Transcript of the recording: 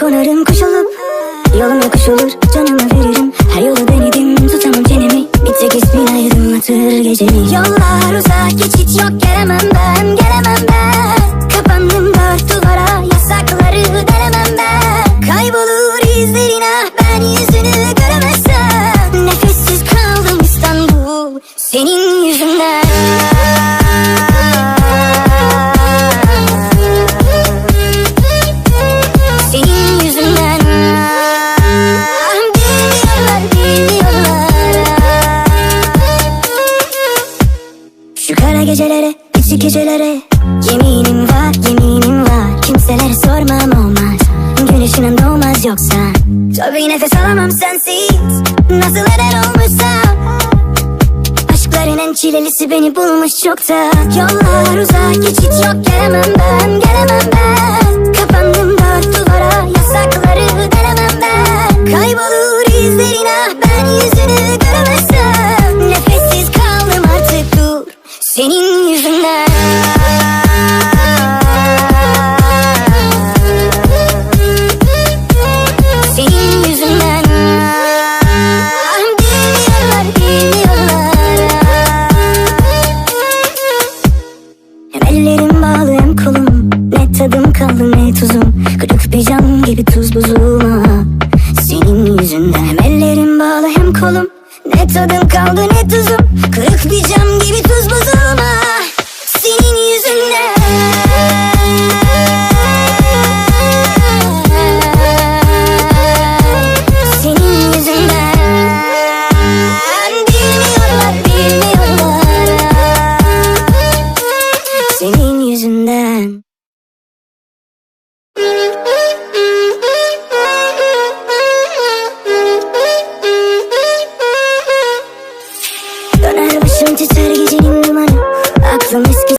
konarım kuş olup Yolum yokuş olur. Canımı veririm Her yolu denedim. Tutamam çenemi Bir tek ismin aydınlatır gecemi Yollar uzak geçit yok gelemem ben Gelemem ben. Kapandım dört duvara yasakları denemem ben. Kaybolur izlerin ah ben yüzünü göremezsem. Nefessiz kaldım İstanbul senin yüzünden gecelere, küçük gecelere Yeminim var, yeminim var. Kimselere sormam olmaz. Gün ışığına doğmaz yoksa. Tabii nefes alamam sensiz. Nasıl eder olmuşsa. Aşkların en çilelisi beni bulmuş çokta Yollar uzak geçit yok gelemem ben. Gelemem senin yüzünden. Senin yüzünden. Hem ellerim bağlı hem kolum Ne tadım kaldı ne tuzum. Kırık bir cam gibi tuz buzuma. Senin yüzünden. Hem ellerim bağlı hem kolum Ne tadım kaldı ne tuzum. Kırık bir cam Döner başım titrer